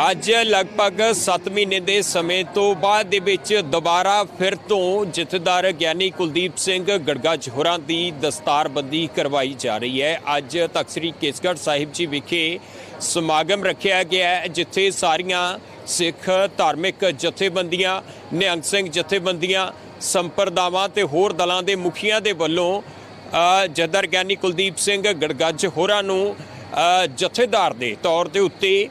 ਅੱਜ ਲਗਭਗ 7 ਮਹੀਨੇ ਦੇ ਸਮੇਂ ਤੋਂ ਬਾਅਦ ਦੇ ਵਿੱਚ ਦੁਬਾਰਾ ਫਿਰ ਤੋਂ ਜਥੇਦਾਰ ਗਿਆਨੀ ਕੁਲਦੀਪ ਸਿੰਘ ਗੜਗੱਜ ਹੋਰਾਂ ਦੀ ਦਸਤਾਰਬੰਦੀ ਕਰਵਾਈ ਜਾ ਰਹੀ ਹੈ। ਅੱਜ ਤਖਤ ਸ੍ਰੀ ਕੇਸਗੜ੍ਹ ਸਾਹਿਬ ਜੀ ਵਿਖੇ ਸਮਾਗਮ ਰੱਖਿਆ ਗਿਆ ਹੈ, ਜਿੱਥੇ ਸਾਰੀਆਂ ਸਿੱਖ ਧਾਰਮਿਕ ਜਥੇਬੰਦੀਆਂ, ਨਿਹੰਗ ਸਿੰਘ ਜਥੇਬੰਦੀਆਂ, ਸੰਪਰਦਾਵਾਂ ਤੇ ਹੋਰ ਦਲਾਂ ਦੇ ਮੁਖੀਆਂ ਦੇ ਵੱਲੋਂ ਜਥੇਦਾਰ ਗਿਆਨੀ ਕੁਲਦੀਪ ਸਿੰਘ ਗੜਗੱਜ ਹੋਰਾਂ ਨੂੰ ਜਥੇਦਾਰ ਦੇ ਤੌਰ ਦੇ ਉੱਤੇ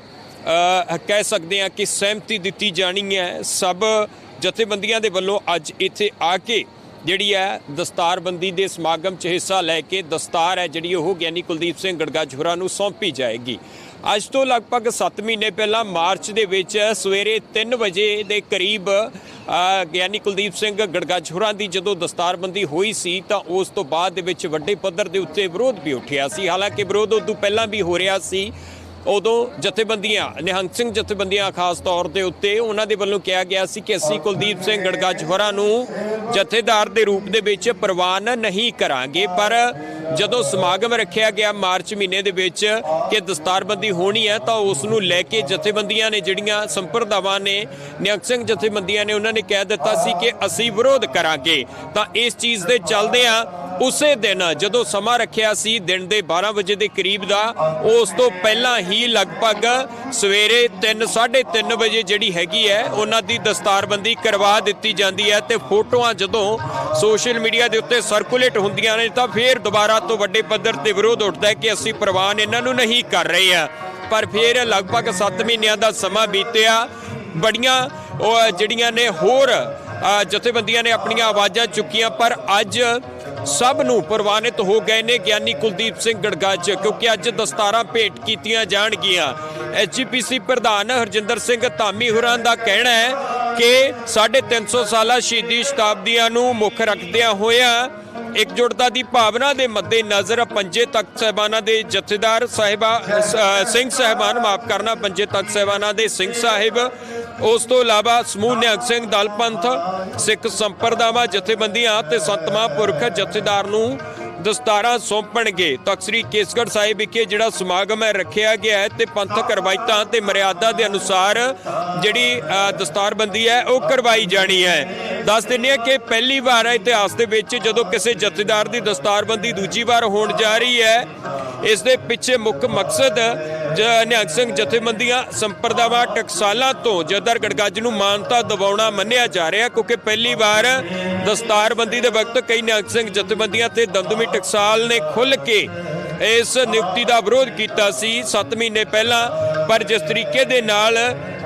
ਕਹਿ ਸਕਦੇ ਹਾਂ ਕਿ ਸਹਿਮਤੀ ਦਿੱਤੀ ਜਾਣੀ ਹੈ। ਸਭ ਜਥੇਬੰਦੀਆਂ ਦੇ ਵੱਲੋਂ ਅੱਜ ਇੱਥੇ ਆ ਕੇ ਜਿਹੜੀ ਹੈ, ਦਸਤਾਰਬੰਦੀ ਦੇ ਸਮਾਗਮ 'ਚ ਹਿੱਸਾ ਲੈ ਕੇ ਦਸਤਾਰ ਹੈ ਜਿਹੜੀ ਉਹ ਗਿਆਨੀ ਕੁਲਦੀਪ ਸਿੰਘ ਗੜਗੱਜ ਨੂੰ ਸੌਂਪੀ ਜਾਏਗੀ। ਅੱਜ ਤੋਂ ਲਗਭਗ 7 ਮਹੀਨੇ ਪਹਿਲਾਂ ਮਾਰਚ ਦੇ ਵਿੱਚ ਸਵੇਰੇ 3 ਵਜੇ ਦੇ ਕਰੀਬ ਗਿਆਨੀ ਕੁਲਦੀਪ ਸਿੰਘ ਗੜਗੱਜ ਦੀ ਜਦੋਂ ਦਸਤਾਰਬੰਦੀ ਹੋਈ ਸੀ ਤਾਂ ਉਸ ਤੋਂ ਬਾਅਦ ਦੇ ਵਿੱਚ ਵੱਡੇ ਪੱਧਰ ਦੇ ਉੱਤੇ ਵਿਰੋਧ ਵੀ ਉੱਠਿਆ ਸੀ। ਹਾਲਾਂਕਿ ਵਿਰੋਧ ਉਦੋਂ ਪਹਿਲਾਂ ਵੀ ਹੋ ਰਿਹਾ ਸੀ ਉਦੋਂ ਜਥੇਬੰਦੀਆਂ, ਨਿਹੰਗ ਸਿੰਘ ਜਥੇਬੰਦੀਆਂ ਖਾਸ ਤੌਰ ਦੇ ਉੱਤੇ ਉਹਨਾਂ ਦੇ ਵੱਲੋਂ ਕਿਹਾ ਗਿਆ ਸੀ ਕਿ ਅਸੀਂ ਕੁਲਦੀਪ ਸਿੰਘ ਗੜਗੱਜ ਹੋਰਾਂ ਨੂੰ ਜਥੇਦਾਰ ਦੇ ਰੂਪ ਦੇ ਵਿੱਚ ਪ੍ਰਵਾਨ ਨਹੀਂ ਕਰਾਂਗੇ, ਪਰ ਜਦੋਂ ਸਮਾਗਮ ਰੱਖਿਆ ਗਿਆ ਮਾਰਚ ਮਹੀਨੇ ਦੇ ਵਿੱਚ ਕਿ ਦਸਤਾਰਬੰਦੀ ਹੋਣੀ ਹੈ, ਤਾਂ ਉਸ ਨੂੰ ਲੈ ਕੇ ਜਥੇਬੰਦੀਆਂ ਨੇ ਜਿਹੜੀਆਂ ਸੰਪਰਦਾਵਾਂ ਨੇ, ਨਿਹੰਗ ਸਿੰਘ ਜਥੇਬੰਦੀਆਂ ਨੇ ਉਹਨਾਂ ਨੇ ਕਹਿ ਦਿੱਤਾ ਸੀ ਕਿ ਅਸੀਂ ਵਿਰੋਧ ਕਰਾਂਗੇ। ਤਾਂ ਇਸ ਚੀਜ਼ ਦੇ ਚੱਲਦਿਆਂ ਉਸੇ ਦਿਨ ਜਦੋਂ ਸਮਾਂ ਰੱਖਿਆ ਸੀ, ਦਿਨ ਦੇ 12 ਵਜੇ ਦੇ ਕਰੀਬ ਦਾ, ਉਸ ਤੋਂ ਪਹਿਲਾਂ ਹੀ ਲਗਭਗ ਸਵੇਰੇ 3 3:30 ਵਜੇ ਜਿਹੜੀ ਹੈਗੀ ਹੈ, ਉਹਨਾਂ ਦੀ ਦਸਤਾਰਬੰਦੀ ਕਰਵਾ ਦਿੱਤੀ ਜਾਂਦੀ ਹੈ ਤੇ ਫੋਟੋਆਂ ਜਦੋਂ ਸੋਸ਼ਲ ਮੀਡੀਆ ਦੇ ਉੱਤੇ ਸਰਕੂਲੇਟ ਹੁੰਦੀਆਂ ਨੇ, ਤਾਂ ਫਿਰ ਦੁਬਾਰਾ ਤੋਂ ਵੱਡੇ ਪੱਧਰ ਤੇ ਵਿਰੋਧ ਉੱਠਦਾ ਹੈ ਕਿ ਅਸੀਂ ਪ੍ਰਵਾਨ ਇਹਨਾਂ ਨੂੰ ਨਹੀਂ ਕਰ ਰਹੇ ਆ ਪਰ ਫਿਰ ਲਗਭਗ 7 ਮਹੀਨਿਆਂ ਦਾ ਸਮਾਂ ਬੀਤਿਆ, ਬੜੀਆਂ ਜਿਹੜੀਆਂ ਨੇ ਹੋਰ ਜਥੇਬੰਦੀਆਂ ਨੇ ਆਪਣੀਆਂ ਆਵਾਜ਼ਾਂ ਚੁੱਕੀਆਂ, ਪਰ ਅੱਜ ਸਭ ਨੂੰ ਪ੍ਰਵਾਨਿਤ ਹੋ ਗਏ ਨੇ ਗਿਆਨੀ ਕੁਲਦੀਪ ਸਿੰਘ ਗੜਗੱਜ ਕਿਉਂਕਿ ਅੱਜ ਦਸਤਾਰਾਂ ਭੇਟ ਕੀਤੀਆਂ ਜਾਣਗੀਆਂ। ਐਚਜੀਪੀਸੀ ਪ੍ਰਧਾਨ ਹਰਜਿੰਦਰ ਸਿੰਘ ਧਾਮੀ ਹੋਰਾਂ ਦਾ ਕਹਿਣਾ ਹੈ ਕਿ 350 ਸਾਲਾ ਸ਼ਹੀਦੀ ਸ਼ਤਾਬਦੀਆਂ ਨੂੰ ਮੁੱਖ ਰੱਖਦਿਆਂ ਹੋਇਆਂ ਇਕਜੁੱਟਤਾ ਦੀ ਭਾਵਨਾ ਦੇ ਮੱਦੇ ਨਜ਼ਰ ਪੰਜੇ ਤਖਤ ਸਹਿਬਾਨਾਂ ਦੇ ਜਥੇਦਾਰ ਸਾਹਿਬਾ ਸਿੰਘ ਸਹਿਬਾਨ, ਮਾਫ ਕਰਨਾ, ਪੰਜੇ ਤਖਤ ਸਹਿਬਾਨਾਂ ਦੇ ਸਿੰਘ ਸਾਹਿਬ, ਉਸ ਤੋਂ ਇਲਾਵਾ ਸਮੂਹ ਨਿਹੰਗ ਸਿੰਘ, ਦਲ ਪੰਥ, ਸਿੱਖ ਸੰਪਰਦਾਵਾਂ, ਜਥੇਬੰਦੀਆਂ ਤੇ ਸਤਵਾਂ ਪੁਰਖ ਜਥੇਦਾਰ ਨੂੰ ਦਸਤਾਰਾਂ ਸੌਂਪਣਗੇ। ਤਖਤ ਸ੍ਰੀ ਕੇਸਗੜ੍ਹ ਸਾਹਿਬ ਵਿਖੇ ਜਿਹੜਾ ਸਮਾਗਮ ਹੈ, ਰੱਖਿਆ ਗਿਆ ਹੈ ਤੇ ਪੰਥਕ ਰਵਾਇਤਾਂ ਤੇ ਮਰਿਆਦਾ ਦੇ ਅਨੁਸਾਰ ਜਿਹੜੀ ਦਸਤਾਰਬੰਦੀ ਹੈ, ਉਹ ਕਰਵਾਈ ਜਾਣੀ ਹੈ। ਦੱਸ ਦਿੰਦੇ ਹਾਂ ਕਿ ਪਹਿਲੀ ਵਾਰ ਹੈ ਇਤਿਹਾਸ ਦੇ ਵਿੱਚ ਜਦੋਂ ਕਿਸੇ ਜਥੇਦਾਰ ਦੀ ਦਸਤਾਰਬੰਦੀ ਦੂਜੀ ਵਾਰ ਹੋਣ ਜਾ ਰਹੀ ਹੈ, ਇਸ ਦੇ ਪਿੱਛੇ ਮੁੱਖ ਮਕਸਦ ਜ- ਨਿਹੰਗ ਸਿੰਘ ਜਥੇਬੰਦੀਆਂ ਸੰਪਰਦਾਵਾਂ ਟਕਸਾਲਾਂ ਤੋਂ ਜਦਰ ਗੜਗੱਜ ਨੂੰ ਮਾਨਤਾ ਦਿਵਾਉਣਾ ਮੰਨਿਆ ਜਾ ਰਿਹਾ, ਕਿਉਂਕਿ ਪਹਿਲੀ ਵਾਰ ਦਸਤਾਰਬੰਦੀ ਦੇ ਵਕਤ ਕਈ ਨਿਹੰਗ ਸਿੰਘ ਜਥੇਬੰਦੀਆਂ ਤੇ ਦਮਦਮੀ ਟਕਸਾਲ ਨੇ ਖੁੱਲ ਕੇ ਇਸ ਨਿਯੁਕਤੀ ਦਾ ਵਿਰੋਧ ਕੀਤਾ ਸੀ। 7 ਮਹੀਨੇ ਪਹਿਲਾਂ, ਪਰ ਜਿਸ ਤਰੀਕੇ ਦੇ ਨਾਲ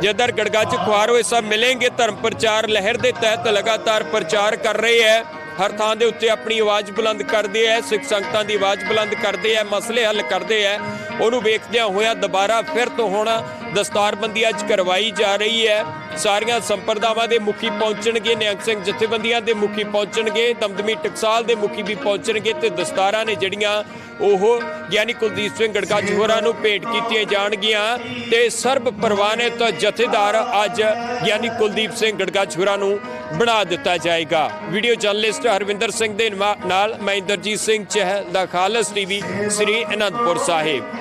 ਜਦਰ 'ਚ ਖੁਆਰੋ ਇਹ ਸਭ ਮਿਲेंगे ਧਰਮ ਪ੍ਰਚਾਰ ਲਹਿਰ ਦੇ ਤਹਿਤ ਲਗਾਤਾਰ ਪ੍ਰਚਾਰ ਕਰ ਰਹੇ ਹੈ। ਹਰ ਥਾਂ ਦੇ ਉੱਤੇ ਆਪਣੀ ਆਵਾਜ਼ ਬੁਲੰਦ ਕਰਦੇ ਐ, ਸਿੱਖ ਸੰਗਤਾਂ ਦੀ ਆਵਾਜ਼ ਬੁਲੰਦ ਕਰਦੇ ਐ, ਮਸਲੇ ਹੱਲ ਕਰਦੇ ਐ। ਉਹਨੂੰ ਵੇਖਦਿਆਂ ਹੋਇਆਂ ਦੁਬਾਰਾ ਫਿਰ ਤੋਂ ਹੁਣ ਦਸਤਾਰਬੰਦੀ ਅੱਜ ਕਰਵਾਈ ਜਾ ਰਹੀ ਹੈ ਸਾਰੀਆਂ ਸੰਪਰਦਾਵਾਂ ਦੇ ਮੁਖੀ ਪਹੁੰਚਣਗੇ, ਨਿਹੰਗ ਸਿੰਘ ਜਥੇਬੰਦੀਆਂ ਦੇ ਮੁਖੀ ਪਹੁੰਚਣਗੇ, ਦਮਦਮੀ ਟਕਸਾਲ ਦੇ ਮੁਖੀ ਵੀ ਪਹੁੰਚਣਗੇ ਤੇ ਦਸਤਾਰਾਂ ਨੇ ਜਿਹੜੀਆਂ ਉਹ ਗਿਆਨੀ ਕੁਲਦੀਪ ਸਿੰਘ ਗੜਗੱਜ ਹੋਰਾਂ ਨੂੰ ਭੇਟ ਕੀਤੀਆਂ ਜਾਣਗੀਆਂ। ਤੇ ਸਰਬ ਪ੍ਰਵਾਨਿਤ ਜਥੇਦਾਰ ਅੱਜ ਗਿਆਨੀ ਕੁਲਦੀਪ ਸਿੰਘ ਗੜਗੱਜ ਹੋਰਾਂ ਨੂੰ ਬਣਾ ਦਿੱਤਾ ਜਾਏਗਾ। ਵੀਡੀਓ ਜਰਨਲਿਸਟ ਹਰਵਿੰਦਰ ਸਿੰਘ ਦੇ ਨਵਾ- ਨਾਲ ਮੈਂ ਇੰਦਰਜੀਤ ਸਿੰਘ ਚਹਿਲ ਦਾ ਖਾਲਸ ਟੀਵੀ ਸ੍ਰੀ ਅਨੰਦਪੁਰ ਸਾਹਿਬ।